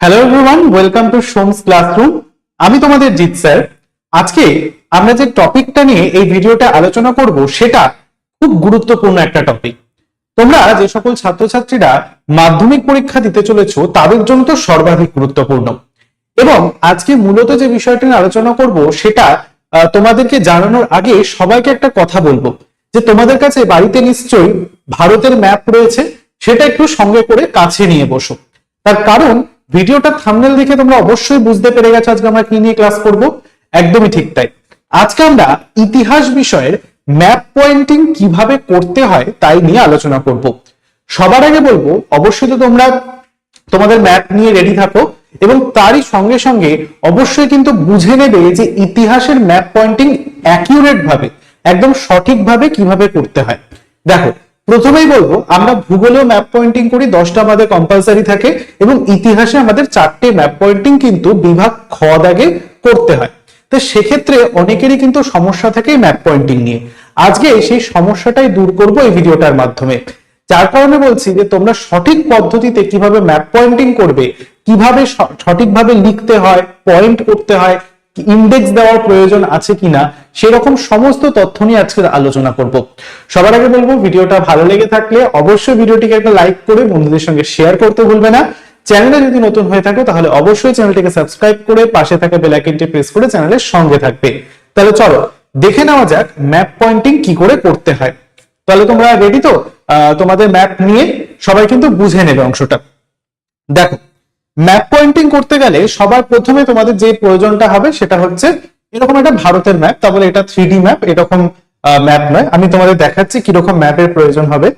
Hello everyone welcome to Som's classroom আমি তোমাদের Jeet sir. আজকে আমরা যে টপিকটা নিয়ে এই ভিডিওটা আলোচনা করব, সেটা খুব গুরুত্বপূর্ণ একটা টপিক তোমরা যে সকল ছাত্রছাত্রীরা মাধ্যমিক পরীক্ষা দিতে চলেছো, তাদের জন্য তো সর্বাধিক গুরুত্বপূর্ণ। এবং আজকে মূলত যে বিষয়টা নিয়ে আলোচনা করব, সেটা তোমাদেরকে জানানোর আগে সবাইকে একটা কথা বলব। যে তোমাদের কাছে বাড়িতে নিশ্চয়ই ভারতের ম্যাপ রয়েছে, সেটা একটু সঙ্গে করে কাছে নিয়ে বসো। তার কারণ ভিডিওটা থামনেল দেখে তোমরা অবশ্যই বুঝতে পেরে গেছো আজকে আমরা কি নিয়ে ক্লাস করব। একদমই ঠিক তাই। আজকে আমরা ইতিহাস বিষয়ের ম্যাপ পয়েন্টিং কীভাবে করতে হয় তাই নিয়ে আলোচনা করব। সবার আগে বলব, অবশ্যই তো তোমরা তোমাদের ম্যাপ নিয়ে রেডি থাকো এবং তারই সঙ্গে সঙ্গে অবশ্যই কিন্তু বুঝে নেবে যে ইতিহাসের ম্যাপ পয়েন্টিং অ্যাকিউরেট ভাবে, একদম সঠিকভাবে কীভাবে করতে হয়। দেখো প্রথমেই বলব, আমরা ভূগোলেও ম্যাপ পয়েন্টিং করি, দশটা আমাদের কম্পালসারি থাকে, এবং ইতিহাসে আমাদের চারটে ম্যাপ পয়েন্টিং কিন্তু বিভাগ খ দাগে করতে হয়। তো সেক্ষেত্রে অনেকেরই কিন্তু সমস্যা থাকে ম্যাপ পয়েন্টিং নিয়ে। আজকে সেই সমস্যাটাই দূর করব এই ভিডিওটার মাধ্যমে। যার কারণে বলছি যে, তোমরা সঠিক পদ্ধতিতে কীভাবে ম্যাপ পয়েন্টিং করবে, কীভাবে সঠিকভাবে লিখতে হয় পয়েন্ট করতে হয় ইন্ডেক্স দেওয়ার প্রয়োজন আছে কিনা সেরকম সমস্ত তথ্য নিয়ে আজকে আলোচনা করব। সবার আগে বলব, ভিডিওটা ভালো লেগে থাকলে অবশ্যই ভিডিওটিকে একটা লাইক করে বন্ধুদের সঙ্গে শেয়ার করতে ভুলবে না। চ্যানেলে যদি নতুন হয়ে থাকো, তাহলে অবশ্যই চ্যানেলটিকে সাবস্ক্রাইব করে পাশে থাকা বেল আইকনটি প্রেস করে চ্যানেলের সঙ্গে থাকবে। তাহলে চলো, দেখে নেওয়া যাক ম্যাপ পয়েন্টিং কি করে করতে হয়। তাহলে তোমরা রেডি তো? তোমাদের ম্যাপ নিয়ে সবাই কিন্তু বুঝে নেবে অংশটা। দেখো ম্যাপ পয়েন্টিং করতে গেলে সবার প্রথমে তোমাদের যে প্রয়োজনটা হবে সেটা হচ্ছে এরকম একটা ভারতের ম্যাপ তাহলে এটা থ্রি ম্যাপ এরকম ম্যাপ নয়। আমি তোমাদের দেখাচ্ছি কীরকম ম্যাপের প্রয়োজন হবে।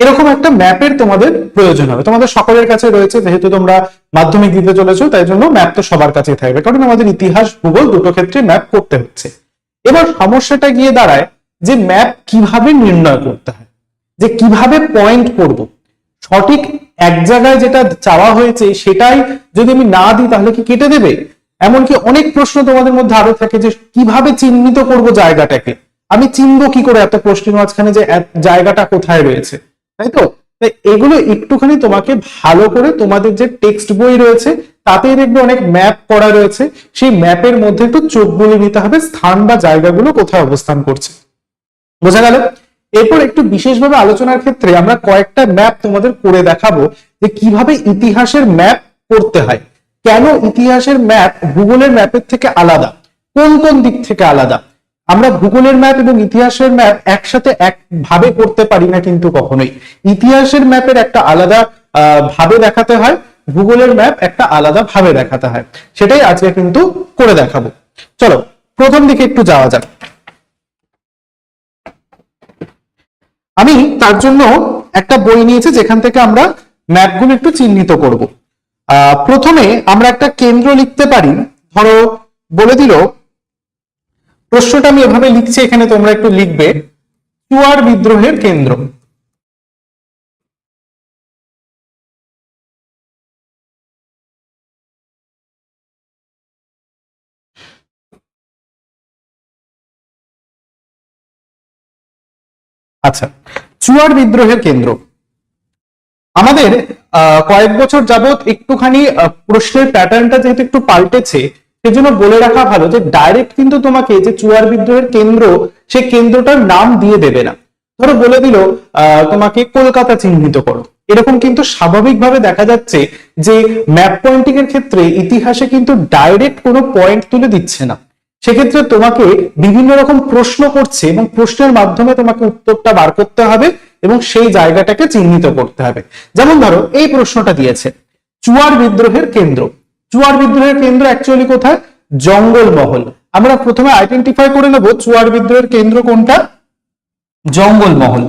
এরকম একটা ম্যাপের তোমাদের প্রয়োজন হবে। তোমাদের সকলের কাছে রয়েছে, যেহেতু তোমরা মাধ্যমিক দিতে চলেছো, তাই জন্য ম্যাপ তো সবার কাছেই থাকবে। কারণ আমাদের ইতিহাস, ভূগোল দুটো ক্ষেত্রে ম্যাপ করতে হচ্ছে। এবার সমস্যাটা গিয়ে দাঁড়ায় যে ম্যাপ কীভাবে নির্ণয় করতে হয়, যে কীভাবে পয়েন্ট করব। সঠিক এক জায়গায় যেটা চাওয়া হয়েছে, সেটাই যদি আমি না দিই, তাহলে কি কেটে দেবে? এমনকি অনেক প্রশ্ন তোমাদের মধ্যে আরও থাকে যে কীভাবে চিহ্নিত করব জায়গাটাকে? আমি চিনবো কি করে? এত প্রশ্নের মাঝখানে যে জায়গাটা কোথায় রয়েছে? তাই তো? এগুলো একটুখানি তোমাকে ভালো করে তোমাদের যে টেক্সট বই রয়েছে, তাতেই দেখবে অনেক ম্যাপ করা রয়েছে। সেই ম্যাপের মধ্যে একটু চোখ বলে নিতে হবে, স্থান বা জায়গাগুলো কোথায় অবস্থান করছে। বোঝা গেল? এরপর একটু বিশেষভাবে আলোচনার ক্ষেত্রে আমরা কয়েকটা ম্যাপ তোমাদের করে দেখাবো যে কীভাবে ইতিহাসের ম্যাপ করতে হয়। কেন ইতিহাসের ম্যাপ ভূগোলের ম্যাপের থেকে আলাদা? কোন কোন দিক থেকে আলাদা? আমরা ভূগোলের ম্যাপ এবং ইতিহাসের ম্যাপ একসাথে একভাবে করতে পারি না কিন্তু কখনোই। ইতিহাসের ম্যাপের একটা আলাদা ভাবে দেখাতে হয়, ভূগোলের ম্যাপ একটা আলাদা ভাবে দেখাতে হয়। সেটাই আজকে কিন্তু করে দেখাবো। চলো, প্রথম দিকে একটু যাওয়া যাক। আমি তার জন্য একটা বই নিয়েছি, যেখান থেকে আমরা ম্যাপগুলো একটু চিহ্নিত করব। প্রথমে আমরা একটা কেন্দ্র লিখতে পারি। ধরো, বলে দিল, প্রশ্নটা আমি এভাবে লিখছি, এখানে তোমরা একটু লিখবে চুয়ার বিদ্রোহের কেন্দ্র। আচ্ছা চুয়ার বিদ্রোহের কেন্দ্র। আমাদের কয়েক বছর যাবৎ একটুখানি প্রশ্নের প্যাটার্নটা যেহেতু একটু পাল্টেছে, সেজন্য বলে রাখা ভালো যে ডাইরেক্ট কিন্তু তোমাকে যে চুয়ার বিদ্রোহের কেন্দ্র সেই কেন্দ্রটার নাম দিয়ে দেবে না। ধরো বলে দিল তোমাকে কলকাতা চিহ্নিত করো। এরকম কিন্তু স্বাভাবিকভাবে দেখা যাচ্ছে যে ম্যাপ পয়েন্টিং এর ক্ষেত্রে ইতিহাসে কিন্তু ডাইরেক্ট কোনো পয়েন্ট তুলে দিচ্ছে না। সেক্ষেত্রে তোমাকে বিভিন্ন রকম প্রশ্ন করছে এবং প্রশ্নের মাধ্যমে তোমাকে উত্তরটা বার করতে হবে। এবং সেই জায়গাটাকে চিহ্নিত করতে হবে। যেমন ধরো, এই প্রশ্নটা দিয়েছে, চুয়ার বিদ্রোহের কেন্দ্র। চুয়ার বিদ্রোহের কেন্দ্র অ্যাকচুয়ালি কোথায়? জঙ্গলমহল। আমরা প্রথমে আইডেন্টিফাই করে নেব চুয়ার বিদ্রোহের কেন্দ্র কোনটা? জঙ্গলমহল।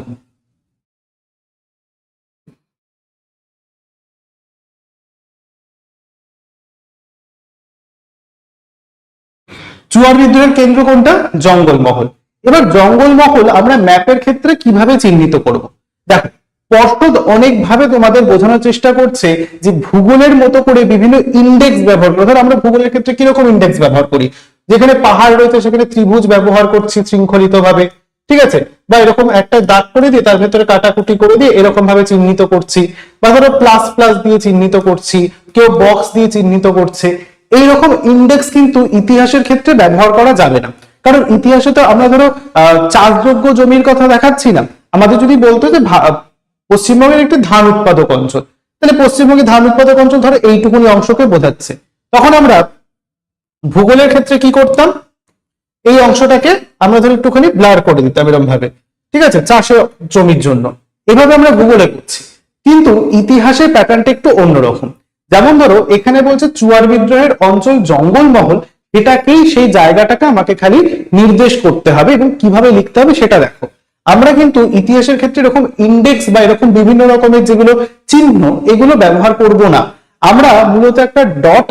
চুয়ার বিদ্রোহের কেন্দ্র কোনটা? জঙ্গলমহল। এবার জঙ্গলমহল আমরা ম্যাপের ক্ষেত্রে কীভাবে চিহ্নিত করব? দেখো পর্ষদ অনেকভাবে তোমাদের বোঝানোর চেষ্টা করছে যে ভূগোলের মতো করে বিভিন্ন ইন্ডেক্স ব্যবহার করে। ধরো, আমরা ভূগোলের ক্ষেত্রে কীরকম ইন্ডেক্স ব্যবহার করি? যেখানে পাহাড় রয়েছে, সেখানে ত্রিভুজ ব্যবহার করছি শৃঙ্খলিত ভাবে ঠিক আছে? বা এরকম একটা দাগ করে দিয়ে তার ভেতরে কাটাকুটি করে দিয়ে এরকম ভাবে চিহ্নিত করছি। বা ধরো প্লাস প্লাস দিয়ে চিহ্নিত করছি, কেউ বক্স দিয়ে চিহ্নিত করছে। এইরকম ইন্ডেক্স কিন্তু ইতিহাসের ক্ষেত্রে ব্যবহার করা যাবে না। কারণ ইতিহাসে তো আমরা ধরো চাষযোগ্য জমির কথা দেখাচ্ছি না। আমাদের যদি বলতো যে পশ্চিমবঙ্গের একটি ধান উৎপাদক অঞ্চল, তাহলে পশ্চিমবঙ্গে ধান উৎপাদক অঞ্চল ধরো এইটুকুনি অংশকে বোঝাচ্ছে। তখন আমরা ভূগোলের ক্ষেত্রে কি করতাম? এই অংশটাকে আমরা ধরো একটুখানি ব্লার করে দিতাম এরকম ভাবে ঠিক আছে? চাষের জমির জন্য। এভাবে আমরা ভূগোলে করছি। কিন্তু ইতিহাসের প্যাটার্নটা একটু অন্যরকম। যেমন ধরো, এখানে বলছে চুয়ার বিদ্রোহের অঞ্চল জঙ্গলমহল এটাকেই সেই জায়গাটাকে আমাকে খালি নির্দেশ করতে হবে এবং কীভাবে লিখতে হবে সেটা দেখো। আমরা কিন্তু ইতিহাসের ক্ষেত্রে এরকম ইন্ডেক্স বা এরকম বিভিন্ন রকমের যেগুলো চিহ্ন, এগুলো ব্যবহার করব না। আমরা মূলত একটা ডট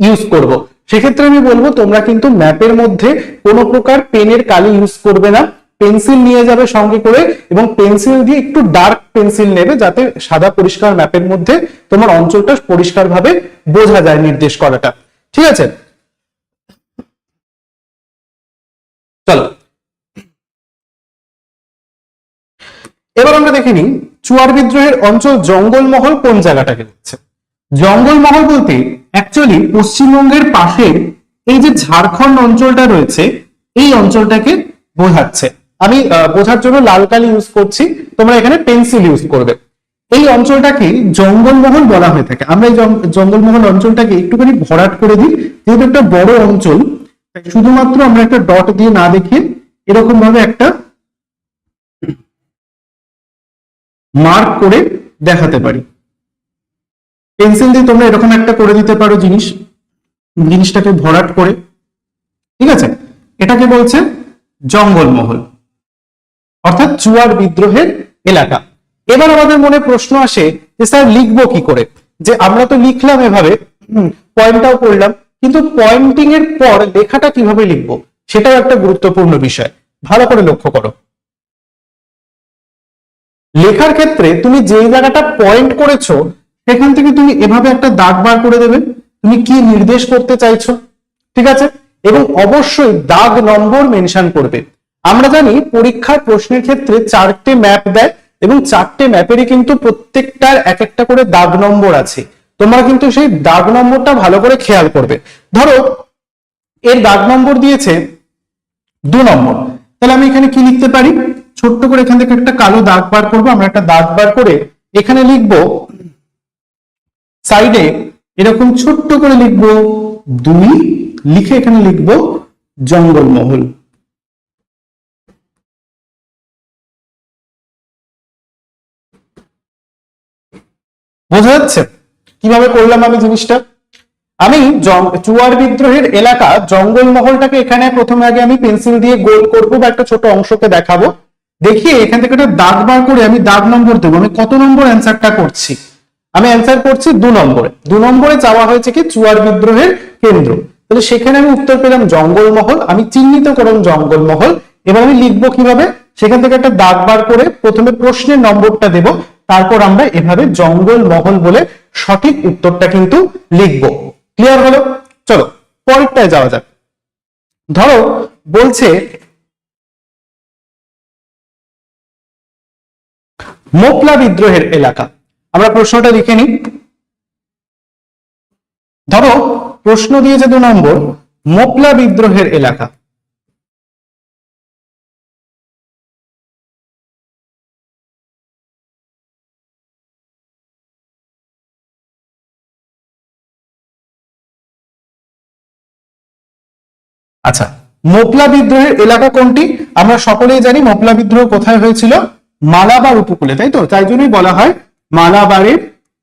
ইউজ করব। সেক্ষেত্রে আমি বলব, তোমরা কিন্তু ম্যাপের মধ্যে কোনো প্রকার পেনের কালি ইউজ করবে না। পেন্সিল নিয়ে যাবে সঙ্গে করে এবং পেন্সিল দিয়ে একটু ডার্ক পেন্সিল নেবে যাতে সাদা পরিষ্কার ম্যাপের মধ্যে তোমার অঞ্চলটা পরিষ্কারভাবে বোঝা যায় নির্দেশ করাটা। ঠিক আছে? চলো। এবার আমরা দেখে নিই চুয়ার বিদ্রোহের অঞ্চল জঙ্গলমহল কোন জায়গাটাকে বলছে জঙ্গলমহল বলতে অ্যাকচুয়ালি পশ্চিমবঙ্গের পাশে এই যে ঝাড়খণ্ড অঞ্চলটা রয়েছে, এই অঞ্চলটাকে বোঝাচ্ছে। আমি বোঝার জন্য লাল কালি ইউজ করছি, তোমরা এখানে পেন্সিল ইউজ করবে। এই অঞ্চলটাকে জঙ্গলমহল বলা হয়ে থাকে। আমরা এই জঙ্গলমহল অঞ্চলটাকে একটুখানি ভরাট করে দিই, যেহেতু একটা বড় অঞ্চল শুধুমাত্র আমরা একটা ডট দিয়ে না দেখিয়ে এরকম ভাবে একটা মার্ক করে দেখাতে পারি। পেন্সিল দিয়ে তোমরা এরকম একটা করে দিতে পারো জিনিস, জিনিসটাকে ভরাট করে। ঠিক আছে? এটাকে বলছে জঙ্গলমহল, অর্থাৎ চুয়ার বিদ্রোহের এলাকা। এবার আমাদের মনে প্রশ্ন আসে যে স্যার লিখব কি করে? যে আমরা তো লিখলাম এভাবে পয়েন্টটাও করলাম। কিন্তু পয়েন্টিং এর পর লেখাটা কীভাবে লিখব? সেটাও একটা গুরুত্বপূর্ণ বিষয়। ভালো করে লক্ষ্য করো। লেখার ক্ষেত্রে তুমি যেই জায়গাটা পয়েন্ট করেছ, সেখান থেকে তুমি এভাবে একটা দাগ বার করে দেবে। তুমি কি নির্দেশ করতে চাইছো? ঠিক আছে? এবং অবশ্যই দাগ নম্বর মেনশন করবে। আমরা জানি পরীক্ষার প্রশ্নের ক্ষেত্রে চারটে ম্যাপ দেয় এবং চারটে ম্যাপেরই কিন্তু প্রত্যেকটার এক একটা করে দাগ নম্বর আছে। তোমরা কিন্তু সেই দাগ নম্বরটা ভালো করে খেয়াল করবে। ধরো, এর দাগ নম্বর দিয়েছে দু নম্বর। তাহলে আমি এখানে কি লিখতে পারি? ছোট্ট করে এখান থেকে একটা কালো দাগ বার করব, আমরা একটা দাগ বার করে এখানে লিখব সাইডে এরকম ছোট্ট করে লিখব দুই, লিখে এখানে লিখব জঙ্গলমহল। বোঝা যাচ্ছে? কীভাবে করলাম আমি জিনিসটা? আমি চুয়ার বিদ্রোহের এলাকা, জঙ্গলমহলটাকে এখানে প্রথমে আগে আমি পেন্সিল দিয়ে গোল করব বা একটা ছোট অংশকে দেখাবো। দেখিয়ে এখান থেকে একটা দাগ বার করে আমি দাগ নম্বর দেবো। আমি কত নম্বর অ্যান্সারটা করছি? আমি অ্যান্সার করছি দু নম্বরে। দু নম্বরে চাওয়া হয়েছে কি চুয়ার বিদ্রোহের কেন্দ্র। তাহলে সেখানে আমি উত্তর পেলাম জঙ্গলমহল। আমি চিহ্নিত করলাম জঙ্গলমহল। এবার আমি লিখব কীভাবে? সেখান থেকে একটা দাগ বার করে প্রথমে প্রশ্নের নম্বরটা দেব। তারপর আমরা এভাবে জঙ্গলমহল বলে সঠিক উত্তরটা কিন্তু লিখব। ক্লিয়ার হলো? চলো, পরেরটায় যাওয়া যাক। ধরো, বলছে মোকলা বিদ্রোহের এলাকা। আমরা প্রশ্নটা লিখে নিই। ধরো, প্রশ্ন দিয়েছে দু নম্বর মোকলা বিদ্রোহের এলাকা। আচ্ছা মোপলা বিদ্রোহের এলাকা কোনটি? আমরা সকলেই জানি মোপলা বিদ্রোহ কোথায় হয়েছিল। মালাবার উপকূলে তাই তো? তাই জন্যই বলা হয় মালাবারের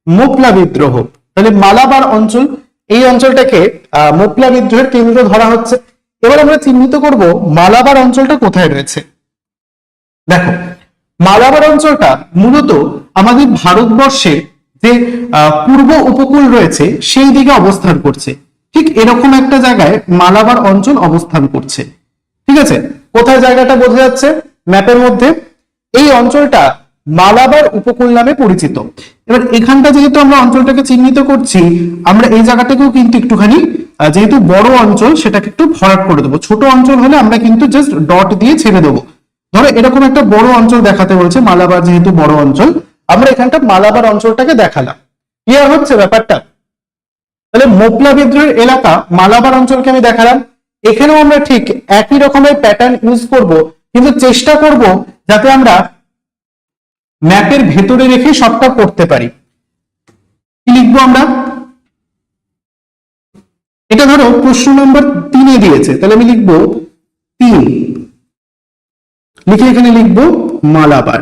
মোপলা বিদ্রোহ। তাহলে মালাবার অঞ্চল এই অঞ্চলটাকে আহ, মোপলা বিদ্রোহের কেন্দ্র ধরা হচ্ছে। এবার আমরা চিহ্নিত করব মালাবার অঞ্চলটা কোথায় রয়েছে। দেখো মালাবার অঞ্চলটা মূলত আমাদের ভারতবর্ষের যে পূর্ব উপকূল রয়েছে সেই দিকে অবস্থান করছে। ঠিক এরকম একটা জায়গায় মালাবার অঞ্চল অবস্থান করছে। ঠিক আছে? কোথায় জায়গাটা বোঝা যাচ্ছে? ম্যাপের মধ্যে। এই অঞ্চলটা মালাবার উপকূল নামে পরিচিত। এবার এখানটা যেহেতু আমরা অঞ্চলটাকে চিহ্নিত করছি, আমরা এই জায়গাটাকেও কিন্তু একটুখানি যেহেতু বড় অঞ্চল, সেটাকে একটু ভরাট করে দেবো। ছোট অঞ্চল হলে আমরা কিন্তু জাস্ট ডট দিয়ে ছেড়ে দেবো। ধরো এরকম একটা বড় অঞ্চল দেখাতে বলছে, মালাবার যেহেতু বড় অঞ্চল, আমরা এখানটা মালাবার অঞ্চলটাকে দেখালাম। ক্লিয়ার হচ্ছে ব্যাপারটা? তাহলে মোপলা বিদ্রোহের এলাকা মালাবার অঞ্চলকে আমি দেখালাম। এখানেও আমরা ঠিক একই রকমের প্যাটার্ন ইউজ করব, কিন্তু চেষ্টা করব যাতে আমরা ম্যাপের ভেতরে রেখে সবটা করতে পারি। কি লিখব আমরা? এটা ধরো প্রশ্ন নম্বর তিনে দিয়েছে, তাহলে আমি লিখব তিন। লিখে এখানে লিখব মালাবার।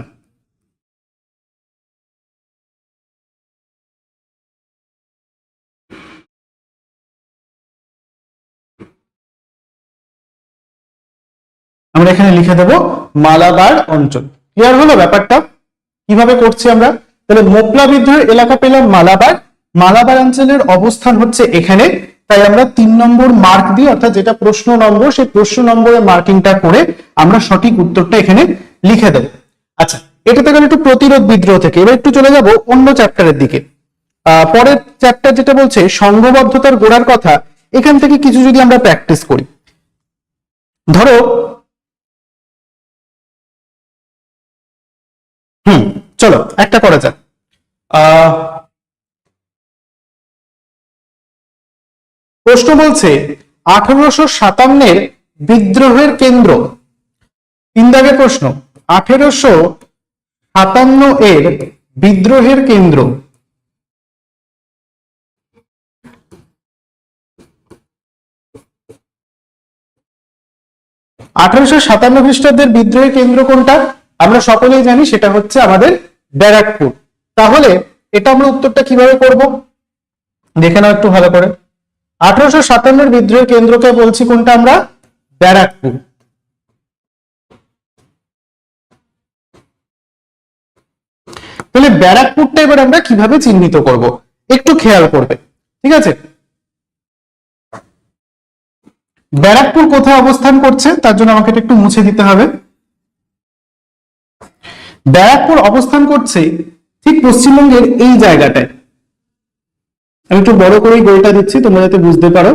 আমরা এখানে লিখে দেব মালাবার অঞ্চল। ক্লিয়ার হলো ব্যাপারটা? কীভাবে করছি আমরা? তাহলে মোপলা বিদ্রোহের এলাকা পেলাম মালাবার। মালাবার অঞ্চলের অবস্থান হচ্ছে এখানে। তাই আমরা তিন নম্বর মার্ক দিই অর্থাৎ যেটা প্রশ্ন নম্বর, সেই প্রশ্ন নম্বরের মার্কিংটা করে আমরা সঠিক উত্তরটা এখানে লিখে দেব। আচ্ছা এটাতে গেলে একটু প্রতিরোধ বিদ্রোহ থেকে, এবার একটু চলে যাব অন্য চ্যাপ্টারের দিকে। পরের চ্যাপ্টার যেটা বলছে সংঘবদ্ধতার গোড়ার কথা, এখান থেকে কিছু যদি আমরা প্র্যাকটিস করি। ধরো হুম, চলো, একটা করা যাক। প্রশ্ন বলছে, আঠারোশো সাতান্নের বিদ্রোহের কেন্দ্র। তিন প্রশ্ন, আঠেরোশো সাতান্ন এর বিদ্রোহের কেন্দ্র। আঠারোশো সাতান্ন খ্রিস্টাব্দের বিদ্রোহের কেন্দ্র কোনটা? আমরা সকলেই জানি সেটা হচ্ছে আমাদের ব্যারাকপুর। তাহলে এটা আমরা উত্তরটা কীভাবে করব? দেখে নাও একটু ভালো করে। আঠারোশো সাতান্নের বিদ্রোহের কেন্দ্রকে বলছি কোনটা আমরা? ব্যারাকপুর। তাহলে ব্যারাকপুরটা এবার আমরা কীভাবে চিহ্নিত করব? একটু খেয়াল করবে। ঠিক আছে? ব্যারাকপুর কোথায় অবস্থান করছে? তার জন্য আমাকে একটু মুছে দিতে হবে। ব্যারাকপুর অবস্থান করছে ঠিক পশ্চিমবঙ্গের এই জায়গাটায়। আমি একটু বড় করেই গোলটা দিচ্ছি, তোমরা যাতে বুঝতে পারো।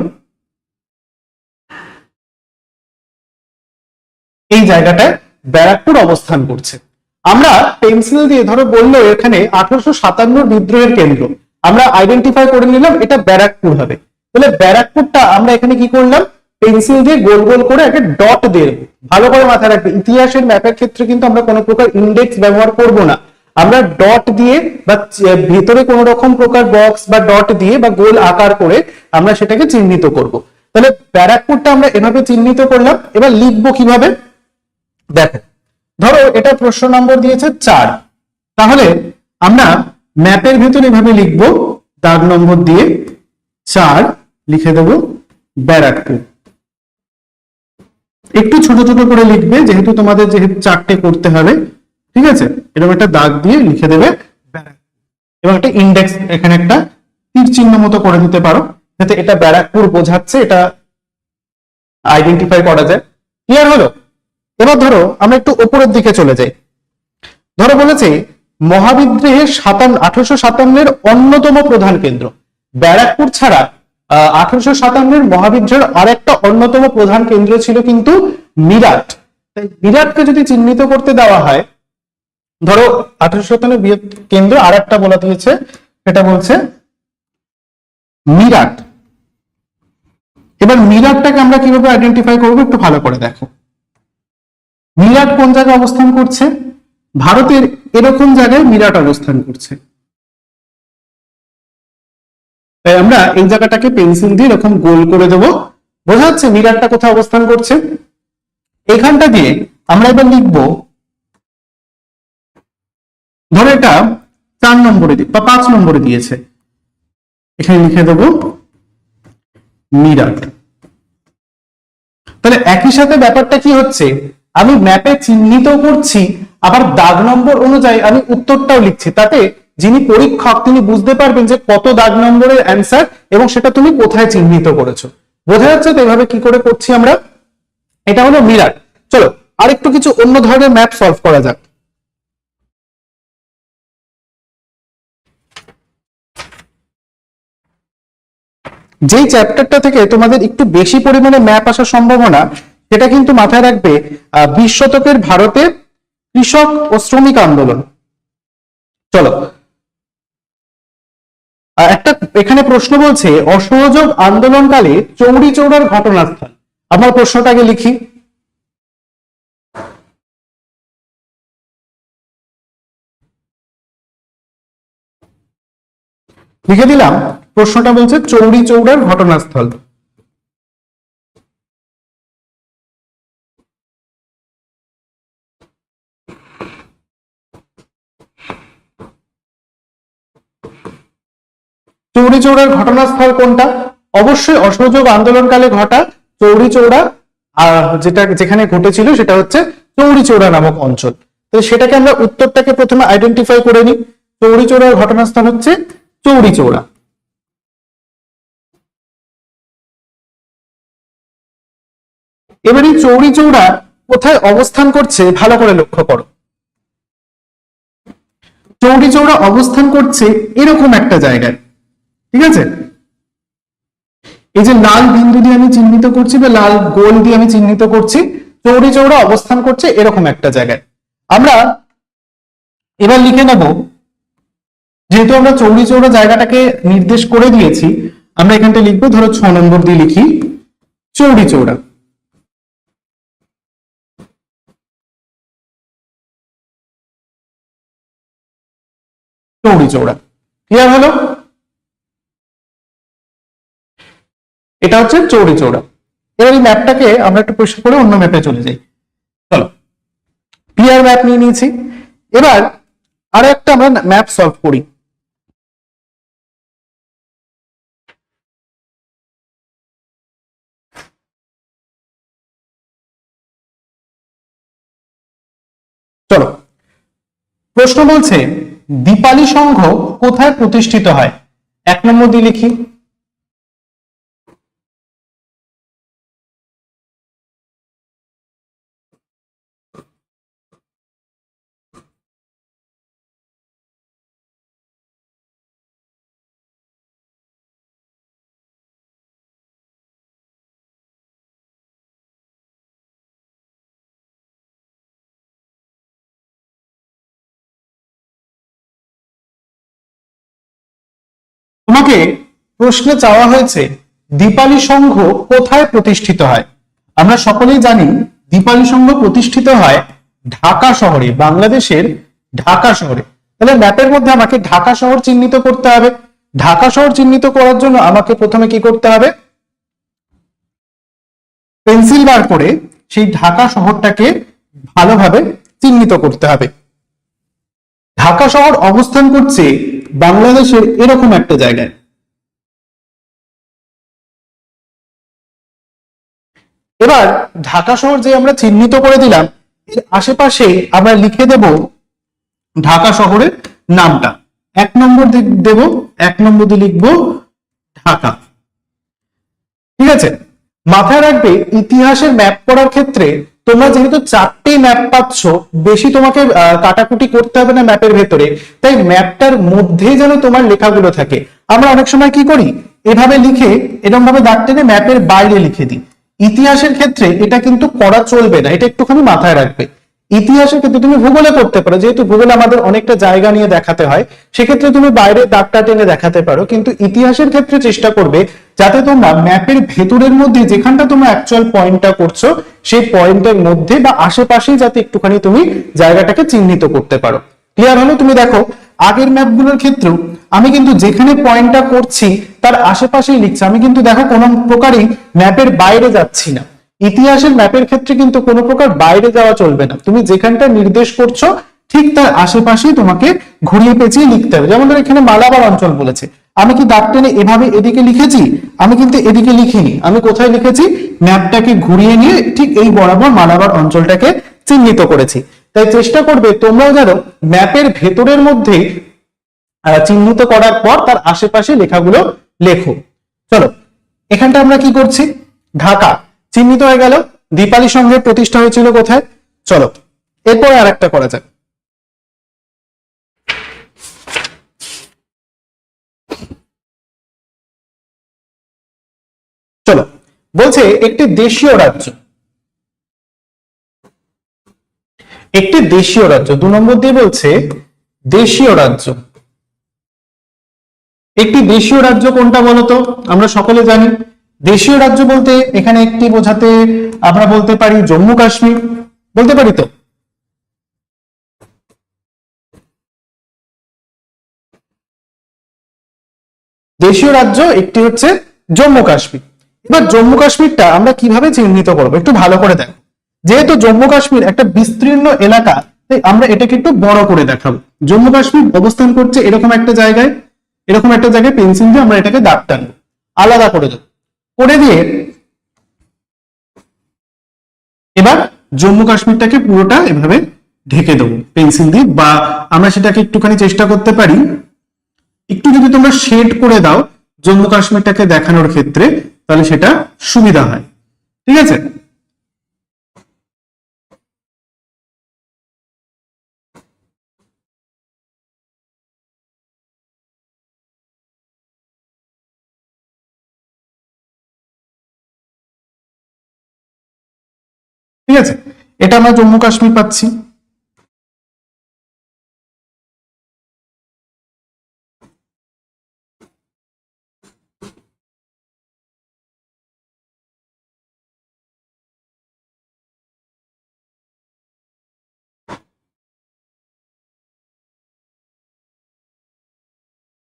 এই জায়গাটায় ব্যারাকপুর অবস্থান করছে। আমরা পেন্সিল দিয়ে, ধরো বলল এখানে আঠারোশো সাতান্ন বিদ্রোহের কেন্দ্র। আমরা আইডেন্টিফাই করে নিলাম এটা ব্যারাকপুর হবে। তাহলে ব্যারাকপুরটা আমরা এখানে কি করলাম? পেন্সিল দিয়ে গোল গোল করে একটা ডট দিয়ে। ভালো করে মাথায় রাখবে। ইতিহাসের ম্যাপের ক্ষেত্রে কিন্তু আমরা কোনো প্রকার ইন্ডেক্স ব্যবহার করব না। আমরা ডট দিয়ে বা ভেতরে কোন রকম প্রকার বক্স বা ডট দিয়ে বা গোল আকার করে আমরা সেটাকে চিহ্নিত করব। তাহলে ব্যারাকপুরটা আমরা এভাবে চিহ্নিত করলাম। এবার লিখব কীভাবে? দেখো, ধরো এটা প্রশ্ন নম্বর দিয়েছে চার। তাহলে আমরা ম্যাপের ভিতরে এভাবে লিখব। দাগ নম্বর দিয়ে চার লিখে দেব ব্যারাকপুর। একটু ছোট ছোট করে লিখবে, যেহেতু তোমাদের যেহেতু চারটে করতে হবে, ঠিক আছে? এরকম একটা দাগ দিয়ে লিখে দেবে। এবং একটা ইন্ডেক্স এখানে একটা তীর চিহ্ন মতো করে দিতে পারো, যাতে এটা ব্যারাকপুর বোঝাচ্ছে, এটা আইডেন্টিফাই করা যায়। ক্লিয়ার হলো? এবার ধরো, আমরা একটু উপরের দিকে চলে যাই। ধরো বলেছে মহাবিদ্রোহের সাতান্ন আঠারোশো সাতান্নের অন্যতম প্রধান কেন্দ্র। ব্যারাকপুর ছাড়া আঠারোশো সাতান্নের মহাবিদ্রোহের আরেকটা অন্যতম প্রধান কেন্দ্র ছিল কিন্তু মিরাট। তাই মিরাটকে যদি চিহ্নিত করতে দেওয়া হয়, ধরো আঠারোশো বৃহৎ কেন্দ্র আর একটা বলা দিয়েছে সেটা বলছে মিরাট। এবার মিরাটটাকে আমরা কীভাবে আইডেন্টিফাই করব একটু ভালো করে দেখো। মিরাট কোন জায়গায় অবস্থান করছে? ভারতের এরকম জায়গায় মিরাট অবস্থান করছে। তাই আমরা এই জায়গাটাকে পেন্সিল দিয়ে এরকম গোল করে দেবো। বোঝা যাচ্ছে মিরারটা কোথায় অবস্থান করছে? এখানটা দিয়ে আমরা এবার লিখব, ধরো এটা চার নম্বরে বা পাঁচ নম্বরে দিয়েছে। এখানে লিখে দেবো মিরাট তাহলে একই সাথে ব্যাপারটা কি হচ্ছে? আমি ম্যাপে চিহ্নিত করছি, আবার দাগ নম্বর অনুযায়ী আমি উত্তরটাও লিখছি, তাতে যিনি পরীক্ষক, তিনি বুঝতে পারবেন যে কত দাগ নম্বরের অ্যান্সার এবং সেটা তুমি কোথায় চিহ্নিত করেছ। বোঝা যাচ্ছে তো এভাবে কি করে করছি আমরা? এটা হলো মিরাট চলো, আরেকটু কিছু অন্য ধরনের ম্যাপ সলভ করা যাক। যেই চ্যাপ্টারটা থেকে তোমাদের একটু বেশি পরিমাণে ম্যাপ আসার সম্ভাবনা, সেটা কিন্তু মাথায় রাখবে বিশ শতকের ভারতের কৃষক ও শ্রমিক আন্দোলন। চলো একটা এখানে প্রশ্ন বলছে, অসহযোগ আন্দোলনকালে চৌরি চৌড়ার ঘটনাস্থল। আমার প্রশ্নটা আগে লিখি। লিখে দিলাম, প্রশ্নটা বলছে চৌরি চৌড়ার ঘটনাস্থল। চৌরি চৌড়ার ঘটনাস্থল কোনটা? অবশ্যই অসহযোগ আন্দোলনকালে ঘটা চৌরি চৌড়া যেটা যেখানে ঘটেছিল সেটা হচ্ছে চৌরি চৌড়া নামক অঞ্চল। তো সেটাকে আমরা উত্তরটাকে প্রথমে আইডেন্টিফাই করে নিই। চৌরি চৌড়ার ঘটনাস্থল হচ্ছে চৌরি চৌড়া। এবারে চৌরি চৌড়া কোথায় অবস্থান করছে ভালো করে লক্ষ্য করো। চৌরি চৌড়া অবস্থান করছে এরকম একটা জায়গায়। ঠিক আছে? এই যে লাল বিন্দু দিয়ে আমি চিহ্নিত করছি বা লাল গোল দিয়ে আমি চিহ্নিত করছি চৌরি চৌড়া অবস্থান করছে এরকম একটা জায়গায়। আমরা এবার লিখে নেব, যেহেতু আমরা চৌরি চৌড়া জায়গাটাকে নির্দেশ করে দিয়েছি, আমরা এখানটা লিখব, ধরো ছ নম্বর দিয়ে লিখি চৌরি চৌড়া। চৌরি চৌড়া। ক্লিয়ার হলো? এটা হচ্ছে চৌরি চৌড়া। এবার এই ম্যাপটাকে আমরা একটু পরিষ্কার করে অন্য ম্যাপে চলে যাই। চলো ক্লিয়ার ম্যাপ নিয়ে নিয়েছি। এবার আরও একটা আমরা ম্যাপ সলভ করি। চলো, প্রশ্ন বলছে, দীপালি সংঘ কোথায় প্রতিষ্ঠিত হয়? এক নম্বর দিয়ে লিখি। তোমাকে প্রশ্নে চাওয়া হয়েছে, দীপালি সংঘ কোথায় প্রতিষ্ঠিত হয়? আমরা সকলেই জানি দীপালি সংঘ প্রতিষ্ঠিত হয় ঢাকা শহরে, বাংলাদেশের ঢাকা শহরে। তাহলে ম্যাপের মধ্যে আমাকে ঢাকা শহর চিহ্নিত করতে হবে। ঢাকা শহর চিহ্নিত করার জন্য আমাকে প্রথমে কি করতে হবে? পেন্সিল বার করে সেই ঢাকা শহরটাকে ভালোভাবে চিহ্নিত করতে হবে। ঢাকা শহর অবস্থান করছে বাংলাদেশের এরকম একটা জায়গায়। এবার ঢাকা শহর যে আমরা চিহ্নিত করে দিলাম, এর আশেপাশে আমরা লিখে দেব ঢাকা শহরের নামটা। এক নম্বর দেব, এক নম্বর দিয়ে লিখব ঢাকা। ঠিক আছে? মাথায় রাখবে ইতিহাসের ম্যাপ করার ক্ষেত্রে তোমরা যেহেতু চারটে ম্যাপ পাচ্ছ, বেশি তোমাকে কাটাকুটি করতে হবে না ম্যাপের ভেতরে। তাই ম্যাপটার মধ্যে যেন তোমার লেখাগুলো থাকে। আমরা অনেক সময় কি করি? এভাবে লিখে এরকম ভাবে দাগ টেনে ম্যাপের বাইরে লিখে দিই। ইতিহাসের ক্ষেত্রে এটা কিন্তু করা চলবে না, এটা একটুখানি মাথায় রাখবে। ইতিহাসের ক্ষেত্রে তুমি ভূগোলে করতে পারো, যেহেতু ভূগোলে আমাদের অনেকটা জায়গা নিয়ে দেখাতে হয়, সেক্ষেত্রে তুমি বাইরে দাগটা টেনে দেখাতে পারো, কিন্তু ইতিহাসের ক্ষেত্রে চেষ্টা করবে যাতে তোমরা ম্যাপের ভেতরের মধ্যে যেখানটা তোমরা অ্যাকচুয়াল পয়েন্টটা করছ, সেই পয়েন্টের মধ্যে বা আশেপাশেই যাতে একটুখানি তুমি জায়গাটাকে চিহ্নিত করতে পারো। ক্লিয়ার হলো? তুমি দেখো, আগের ম্যাপগুলোর ক্ষেত্রেও আমি কিন্তু যেখানে পয়েন্টটা করছি, তার আশেপাশেই লিখছি। আমি কিন্তু দেখো, কোনো প্রকারই ম্যাপের বাইরে যাচ্ছি না। ইতিহাসের ম্যাপের ক্ষেত্রে কিন্তু কোনো প্রকার বাইরে যাওয়া চলবে না। তুমি যেখানটা নির্দেশ করছ, ঠিক তার আশেপাশেই তোমাকে ঘুরিয়ে পেঁচিয়ে লিখতে হবে। যেমন ধরো, এখানে মালাবার অঞ্চল বলেছে। আমি কি দাগ টেনে এভাবে এদিকে লিখেছি? আমি কিন্তু এদিকে লিখিনি। আমি কোথায় লিখেছি? ম্যাপটাকে ঘুরিয়ে নিয়ে ঠিক এই বরাবর মালাবার অঞ্চলটাকে চিহ্নিত করেছি। তাই চেষ্টা করবে তোমরাও যেন ম্যাপের ভেতরের মধ্যে চিহ্নিত করার পর তার আশেপাশে লেখাগুলো লেখো। চলো, এখানটা আমরা কি করছি? ঢাকা। চিহ্নিত হয়ে গেল। দীপালি সংঘের প্রতিষ্ঠা হয়েছিল কোথায়? চলো, এরপরে আর একটা করা যাক। চলো, বলছে একটি দেশীয় রাজ্য। একটি দেশীয় রাজ্য, দু নম্বর দিয়ে বলছে দেশীয় রাজ্য। একটি দেশীয় রাজ্য কোনটা বলতো? আমরা সকলে জানি। দেশীয় রাজ্য বলতে এখানে একটি বোঝাতে আমরা বলতে পারি জম্মু কাশ্মীর। বলতে পারি তো? দেশীয় রাজ্য একটি হচ্ছে জম্মু কাশ্মীর। এবার জম্মু কাশ্মীরটা আমরা কীভাবে চিহ্নিত করব? একটু ভালো করে দেখো। যেহেতু জম্মু কাশ্মীর একটা বিস্তীর্ণ এলাকা, তাই আমরা এটাকে একটু বড় করে দেখাবো। জম্মু কাশ্মীর অবস্থান করছে এরকম একটা জায়গায়, এরকম একটা জায়গায় পেন্সিল দিয়ে আমরা এটাকে দাগ টানবো। আলাদা করে দেবো। করে দিয়ে এবার জম্মু কাশ্মীরটাকে পুরোটা এভাবে ঢেকে দেবো, পেন্সিল দিয়ে, বা আমরা সেটাকে একটুখানি চেষ্টা করতে পারি। একটু যদি তোমরা শেড করে দাও জম্মু কাশ্মীরটাকে দেখানোর ক্ষেত্রে তাহলে সেটা সুবিধা হয়। ঠিক আছে? ঠিক আছে? এটা আমরা জম্মু কাশ্মীর পাচ্ছি।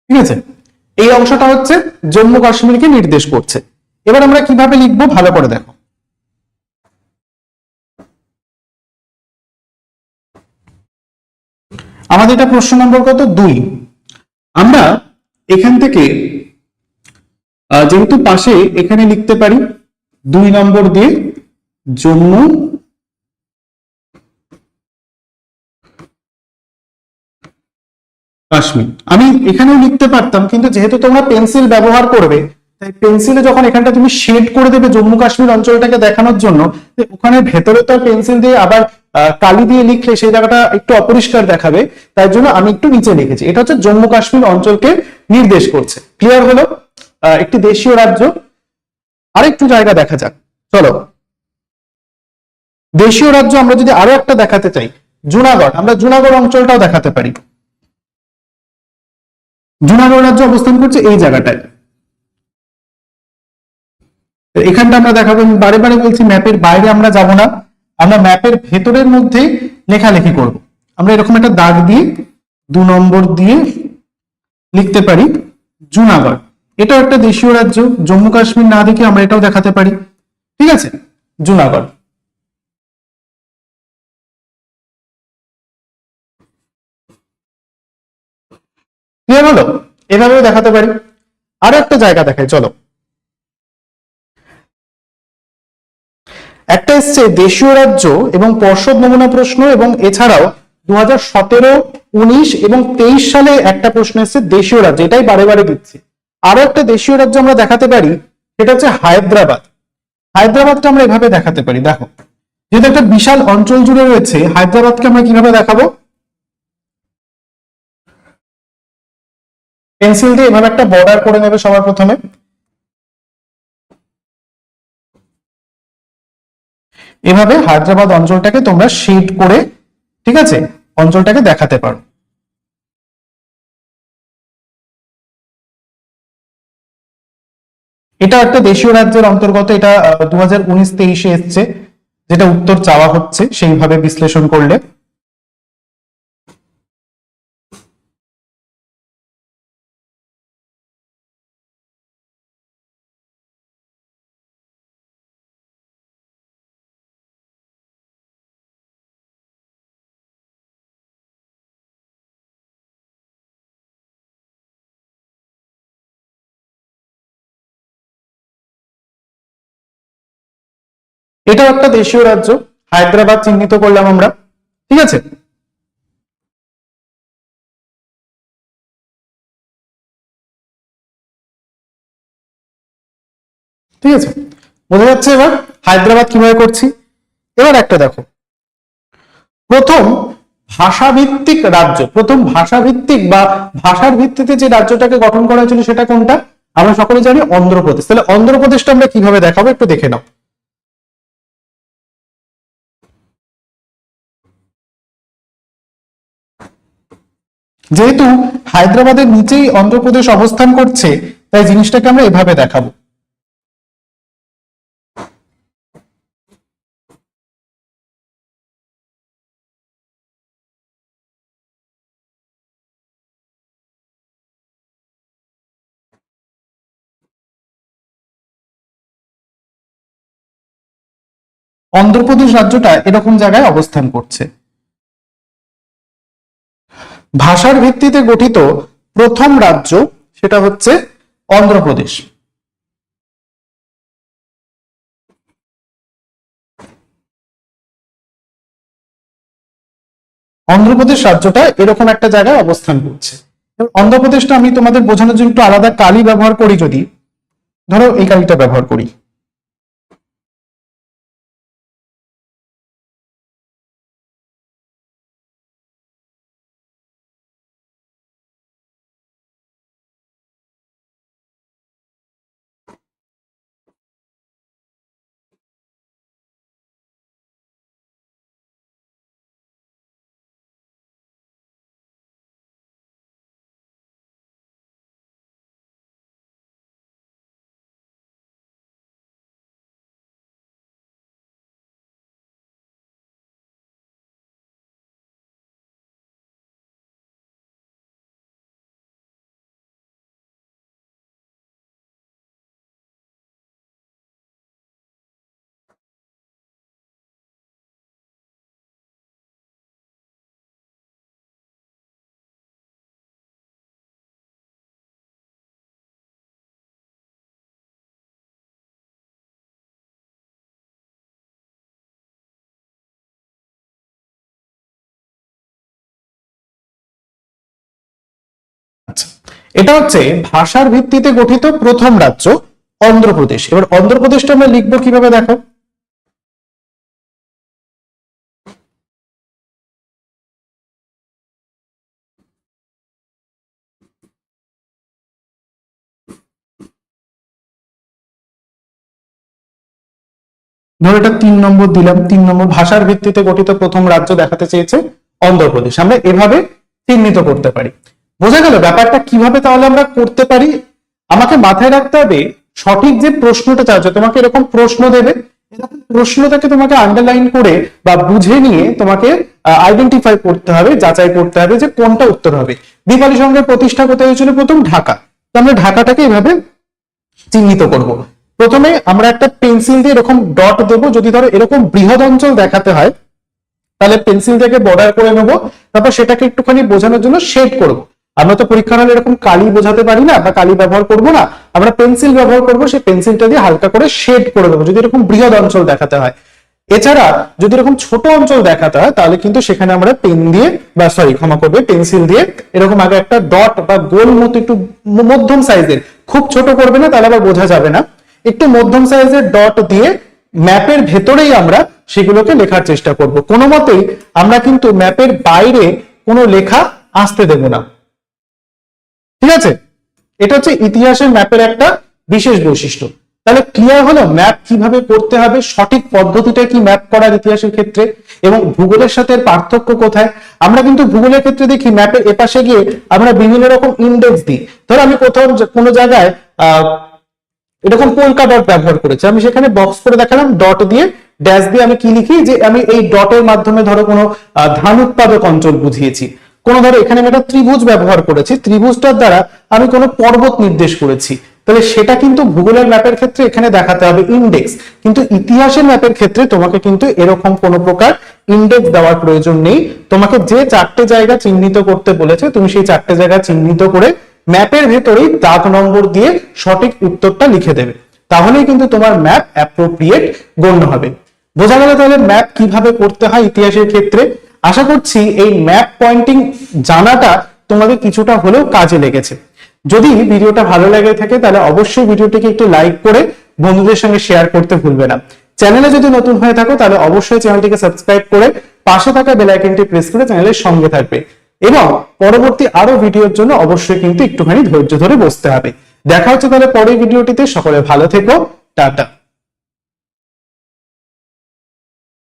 ঠিক আছে? এই অংশটা হচ্ছে জম্মু কাশ্মীরকে নির্দেশ করছে। এবার আমরা কীভাবে লিখব? ভালো করে দেখো। আমাদের এটা প্রশ্ন নম্বর কত? দুই। আমরা এখান থেকে যেহেতু পাশে এখানে লিখতে পারি, দুই নম্বর দিয়ে জম্মু কাশ্মীর। আমি এখানেও লিখতে পারতাম, কিন্তু যেহেতু তোমরা পেন্সিল ব্যবহার করবে, তাই পেন্সিলে যখন এখানটা তুমি শেড করে দেবে জম্মু কাশ্মীর অঞ্চলটাকে দেখানোর জন্য ওখানে ভেতরে তো পেন্সিল দিয়ে আবার কালি দিয়ে লিখলে সেই জায়গাটা একটু অপরিষ্কার দেখাবে, তাই জন্য আমি একটু নিচে লিখেছি। এটা হচ্ছে জম্মু কাশ্মীর অঞ্চলকে নির্দেশ করছে। ক্লিয়ার হলো? একটি দেশীয় রাজ্য। আরেকটু জায়গা দেখা যাক। চলো। দেশীয় রাজ্য আমরা যদি আরও একটা দেখাতে চাই, জুনাগড়। আমরা জুনাগড় অঞ্চলটাও দেখাতে পারি। জুনাগড় রাজ্য অবস্থান করছে এই জায়গাটায়। এখানটা আমরা দেখাবো আমি বারে বারে বলছি ম্যাপের বাইরে আমরা যাব না। আমরা ম্যাপের ভেতরের মধ্যে লেখালেখি করব। আমরা এরকম একটা দাগ দিয়ে দু নম্বর দিয়ে লিখতে পারি জুনাগড়। এটাও একটা দেশীয় রাজ্য, জম্মু কাশ্মীর না দেখে আমরা এটাও দেখাতে পারি। ঠিক আছে? জুনাগড়। ক্লিয়ার হলো? এভাবেও দেখাতে পারি। আরও একটা জায়গা দেখাই, চলো। একটা এসছে দেশীয় রাজ্য এবং পর্ষদ নমুনা প্রশ্ন এবং এছাড়াও দু হাজার সতেরো, উনিশ এবং তেইশ সালে একটা প্রশ্ন এসছে দেশীয় রাজ্য, এটাই বারে বারে দিচ্ছি। আরও একটা দেশীয় রাজ্য আমরা দেখাতে পারি, সেটা হচ্ছে হায়দ্রাবাদ। হায়দ্রাবাদটা আমরা এভাবে দেখাতে পারি, দেখো। যেহেতু একটা বিশাল অঞ্চল জুড়ে রয়েছে, হায়দ্রাবাদকে আমরা কীভাবে দেখাবো? পেন্সিল দিয়ে এভাবে একটা বর্ডার করে নেবে সবার প্রথমে। এভাবে হায়দ্রাবাদ অঞ্চলটাকে তোমরা শেড করে, ঠিক আছে? অঞ্চলটাকে দেখাতে পারো। এটা একটা দেশীয় রাজ্যের অন্তর্গত, এটা দু হাজার উনিশ তেইশে এসছে, যেটা উত্তর চাওয়া হচ্ছে, সেইভাবে বিশ্লেষণ করলে। এটাও একটা দেশীয় রাজ্য, হায়দ্রাবাদ চিহ্নিত করলাম আমরা, ঠিক আছে? ঠিক আছে? বোঝা যাচ্ছে এবার হায়দ্রাবাদ কীভাবে করছি? এবার একটা দেখো। প্রথম ভাষাভিত্তিক রাজ্য, প্রথম ভাষাভিত্তিক বা ভাষার ভিত্তিতে যে রাজ্যটাকে গঠন করা হয়েছিল সেটা কোনটা? আমরা সকলে জানি অন্ধ্রপ্রদেশ। তাহলে অন্ধ্রপ্রদেশটা আমরা কীভাবে দেখাবো একটু দেখে নাও। যেহেতু হায়দ্রাবাদের নিচেই অন্ধ্রপ্রদেশ অবস্থান করছে, তাই জিনিসটাকে আমরা এভাবে দেখাবো। অন্ধ্রপ্রদেশ রাজ্যটা এরকম জায়গায় অবস্থান করছে। ভাষার ভিত্তিতে গঠিত প্রথম রাজ্য সেটা হচ্ছে অন্ধ্রপ্রদেশ। অন্ধ্রপ্রদেশ রাজ্যটা এরকম একটা জায়গায় অবস্থান করছে। অন্ধ্রপ্রদেশটা আমি তোমাদের বোঝানোর জন্য একটু আলাদা কালি ব্যবহার করি যদি। ধরো এই কালিটা ব্যবহার করি। এটা হচ্ছে ভাষার ভিত্তিতে গঠিত প্রথম রাজ্য অন্ধ্রপ্রদেশ। এবার অন্ধ্রপ্রদেশটা আমরা লিখব কীভাবে দেখো? ধরো এটা তিন নম্বর দিলাম, তিন নম্বর ভাষার ভিত্তিতে গঠিত প্রথম রাজ্য দেখাতে চেয়েছে অন্ধ্রপ্রদেশ। আমরা এভাবে চিহ্নিত করতে পারি। বোঝা গেল ব্যাপারটা কীভাবে তাহলে আমরা করতে পারি? আমাকে মাথায় রাখতে হবে, সঠিক যে প্রশ্নটা চাইছো তোমাকে এরকম প্রশ্ন দেবে প্রশ্নটাকে তোমাকে আন্ডারলাইন করে বা বুঝে নিয়ে তোমাকে আইডেন্টিফাই করতে হবে, যাচাই করতে হবে যে কোনটা উত্তর হবে। দীপালি সংঘের প্রতিষ্ঠা কোথায় হয়েছিল? প্রথম ঢাকা। তো আমরা ঢাকাটাকে এভাবে চিহ্নিত করব। প্রথমে আমরা একটা পেন্সিল দিয়ে এরকম ডট দেব, যদি ধরো এরকম বৃহৎ অঞ্চল দেখাতে হয়, তাহলে পেন্সিল থেকে বর্ডার করে নেব, তারপর সেটাকে একটুখানি বোঝানোর জন্য শেড করব। আমরা তো পরীক্ষা হলে এরকম কালি বোঝাতে পারি না বা কালি ব্যবহার করব না, আমরা পেন্সিল ব্যবহার করব, সেই পেন্সিলটা দিয়ে হালকা করে শেড করে দেবো, যদি এরকম বৃহৎ অঞ্চল দেখাতে হয়। এছাড়া যদি এরকম ছোট অঞ্চল দেখাতে হয়, তাহলে কিন্তু সেখানে আমরা পেন দিয়ে বা সরি ক্ষমা করবে, পেন্সিল দিয়ে এরকম আগে একটা ডট বা গোল মতো একটু মধ্যম সাইজের, খুব ছোট করবে না, তাহলে আবার বোঝা যাবে না। একটু মধ্যম সাইজের ডট দিয়ে ম্যাপের ভেতরেই আমরা সেগুলোকে লেখার চেষ্টা করব। কোনো মতেই আমরা কিন্তু ম্যাপের বাইরে কোনো লেখা আসতে দেব না। ঠিক আছে? এটা হচ্ছে ইতিহাসের ম্যাপের একটা বিশেষ বৈশিষ্ট্য। তাহলে ক্লিয়ার হলো ম্যাপ কীভাবে করতে হবে, সঠিক পদ্ধতিটা কি ম্যাপ করার ইতিহাসের ক্ষেত্রে, এবং ভূগোলের সাথে পার্থক্য কোথায়? আমরা কিন্তু ভূগোলের ক্ষেত্রে দেখি ম্যাপের এপাশে গিয়ে আমরা বিভিন্ন রকম ইন্ডেক্স দিই। ধরো আমি কোথাও কোনো জায়গায়, আহ, এরকম পোলকা ডট ব্যবহার করেছি। আমি সেখানে বক্স করে দেখালাম ডট দিয়ে ড্যাশ দিয়ে আমি কি লিখি? যে আমি এই ডটের মাধ্যমে ধরো কোনো ধান উৎপাদক অঞ্চল বুঝিয়েছি। কোনো ধরো এখানে আমি একটা ত্রিভুজ ব্যবহার করেছি, ত্রিভুজটার দ্বারা আমি কোনো পর্বত নির্দেশ করেছি। তাহলে সেটা কিন্তু ভূগোলের ম্যাপের ক্ষেত্রে এখানে দেখাতে হবে ইন্ডেক্স কিন্তু ইতিহাসের ম্যাপের ক্ষেত্রে তোমাকে কিন্তু এরকম কোনো প্রকার ইন্ডেক্স দেওয়ার প্রয়োজন নেই। তোমাকে যে চারটে জায়গা চিহ্নিত করতে বলেছে, তুমি সেই চারটে জায়গা চিহ্নিত করে ম্যাপের ভেতরেই দাগ নম্বর দিয়ে সঠিক উত্তরটা লিখে দেবে। তাহলেই কিন্তু তোমার ম্যাপ অ্যাপ্রোপ্রিয়েট গণ্য হবে। বোঝা গেল তাহলে ম্যাপ কীভাবে করতে হয় ইতিহাসের ক্ষেত্রে? আশা করছি এই ম্যাপ পয়েন্টিং জানাটা তোমাদের কিছুটা হলেও কাজে লেগেছে। যদি ভিডিওটা ভালো লাগে থাকে, তাহলে অবশ্যই ভিডিওটিকে একটু লাইক করে বন্ধুদের সঙ্গে শেয়ার করতে ভুলবে না। চ্যানেলে যদি নতুন হয়ে থাকো, তাহলে অবশ্যই চ্যানেলটিকে সাবস্ক্রাইব করে পাশে থাকা বেল আইকনটি প্রেস করে চ্যানেলের সঙ্গে থাকবে। এবং পরবর্তী আরও ভিডিওর জন্য অবশ্যই কিন্তু একটুখানি ধৈর্য ধরে বসতে হবে। দেখা হচ্ছে তাহলে পরের ভিডিওটিতে। সকলে ভালো থেকো। টাটা।